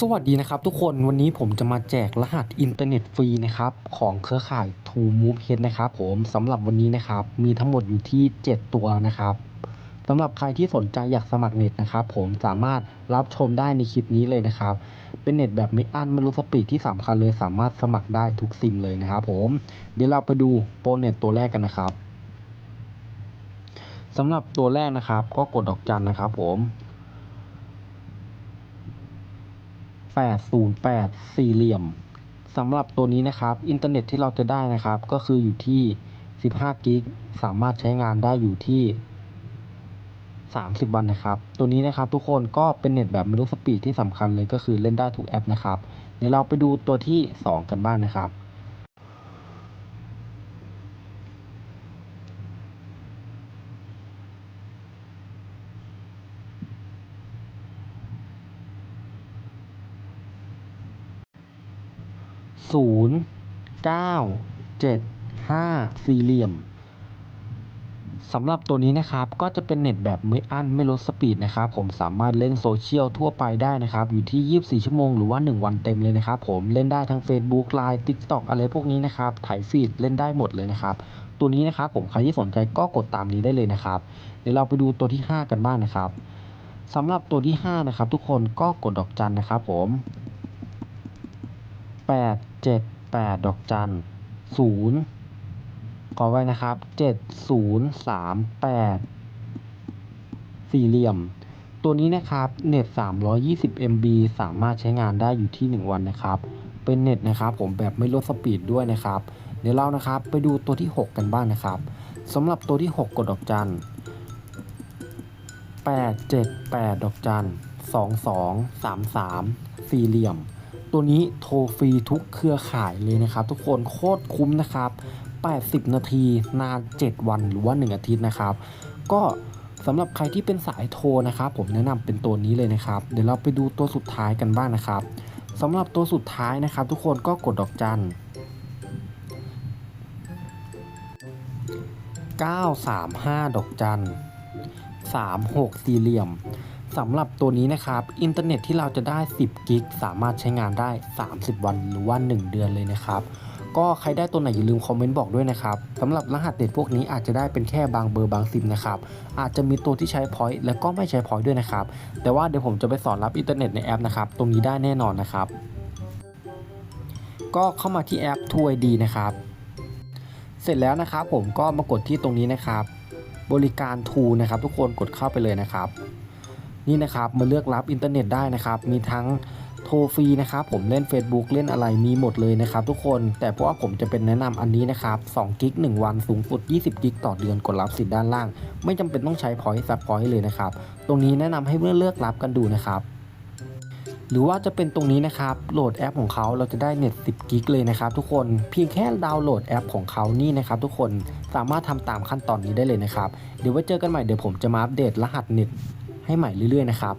สวัสดีนะครับทุกคนวันนี้ผมจะมาแจกรหัสอินเทอร์เน็ตฟรีนะครับของเครือข่าย True Move Head นะครับผมสำหรับวันนี้นะครับมีทั้งหมดอยู่ที่ 7 ตัวนะครับสำหรับใครที่สนใจอยากสมัครเน็ตนะครับผมสามารถรับชมได้ในคลิปนี้เลยนะครับ เป็นเน็ตแบบไม่อั้นไม่รู้สปีดที่สำคัญเลยสามารถสมัครได้ทุกซิมเลยนะครับผมเดี๋ยวเราไปดูโปรเน็ตตัวแรกกันนะครับสำหรับตัวแรกนะครับ ก็กดดอกจันนะครับ ผม 808 สี่เหลี่ยมสำหรับตัวนี้นะครับ อินเทอร์เน็ตที่เราจะได้นะครับ ก็คืออยู่ที่ 15 กิก สามารถใช้งานได้อยู่ที่ 30 วันนะครับ ตัวนี้นะครับทุกคนก็เป็นเน็ตแบบไม่รู้สปีดที่สำคัญเลยก็คือเล่นได้ทุกแอปนะครับ เดี๋ยวเราไปดูตัวที่ 2 กันบ้างนะครับ ศูนย์เก้าเจ็ดห้าสี่เหลี่ยมสำหรับตัวนี้นะครับก็จะเป็นเน็ตแบบไม่อั้นไม่ลดสปีดนะครับผมสามารถเล่นโซเชียลทั่วไปได้นะครับ อยู่ที่ 24 ชั่วโมงหรือว่า 1 วันเต็มเลยนะครับผมเล่นได้ทั้ง Facebook Line TikTok อะไรพวกนี้นะครับถ่ายฟีดเล่นได้หมดเลยนะครับ ตัวนี้นะครับผมใครที่สนใจก็กดตามนี้ได้เลยนะครับ เดี๋ยวเราไปดูตัวที่ 5 กันบ้างนะครับสำหรับตัวที่ 5 นะครับ ทุกคนก็กดดอกจันนะครับผม แปดเจ็ดแปดดอกจันศูนย์ขอไว้นะครับเจ็ดศูนย์สามแปดสี่เหลี่ยม ตัวนี้นะครับเน็ต320 MB สามารถใช้งานได้อยู่ที่1วันนะครับ เป็นเน็ตนะครับผมแบบไม่ลดสปีดด้วยนะครับ เดี๋ยวเรานะครับไปดูตัวที่ 6 กันบ้างนะครับสำหรับตัวที่ 6 กดดอกจัน8 7 8 ดอกจัน 2 2 3 3 สี่เหลี่ยม ตัวนี้โทรฟรีทุกเครือข่ายเลยนะครับ ทุกคนโคตรคุ้มนะครับ 80 นาทีนาน 7 วันหรือว่า 1 อาทิตย์นะครับ ก็สำหรับใครที่เป็นสายโทรนะครับ ผมแนะนำเป็นตัวนี้เลยนะครับ เดี๋ยวเราไปดูตัวสุดท้ายกันบ้างนะครับสำหรับตัวสุดท้ายนะครับ ทุกคนก็กดดอกจัน935 ดอกจัน36สี่เหลี่ยม สำหรับตัวนี้นะครับ อินเทอร์เน็ตที่เราจะได้ 10 กิก สามารถใช้งานได้ 30 วันหรือว่า 1 เดือนเลยนะครับ ก็ใครได้ตัวไหนอย่าลืมคอมเมนต์บอกด้วยนะครับสำหรับรหัสเด็ดพวกนี้อาจจะได้เป็นแค่บางเบอร์บางซิมนะครับ อาจจะมีตัวที่ใช้พอยต์และก็ไม่ใช้พอยต์ด้วยนะครับ แต่ว่าเดี๋ยวผมจะไปสอนรับอินเทอร์เน็ตในแอปนะครับ ตรงนี้ได้แน่นอนนะครับ ก็เข้ามาที่แอป True ID นะครับ เสร็จแล้วนะครับผมก็มากดที่ตรงนี้นะครับ บริการ True นะครับทุกคนกดเข้าไปเลยนะครับ นี่นะครับมาเลือกรับอินเทอร์เน็ตได้นะครับมีทั้งโทรฟรีนะครับผมเล่น Facebook เล่นอะไรมีหมดเลยนะครับทุกคนแต่เพราะว่าผมจะเป็นแนะนำอันนี้นะครับ2กิก1 วันสูงสุด 20 กิกต่อเดือนกดรับสิทธิ์ด้านล่าง ไม่จำเป็นต้องใช้พอยต์ซับพอยต์เลยนะครับ ตรงนี้แนะนำให้เพื่อนเลือกรับกันดูนะครับ หรือว่าจะเป็นตรงนี้นะครับโหลดแอปของเขาเราจะได้เน็ต 10 กิกเลยนะครับทุกคนเพียงแค่ดาวน์โหลดแอปของเขานี่นะครับทุกคนสามารถทำตามขั้นตอนนี้ได้เลยนะครับเดี๋ยวไว้เจอกันใหม่เดี๋ยวผมจะมาอัปเดตรหัสเน็ต ให้ใหม่เรื่อยๆนะครับ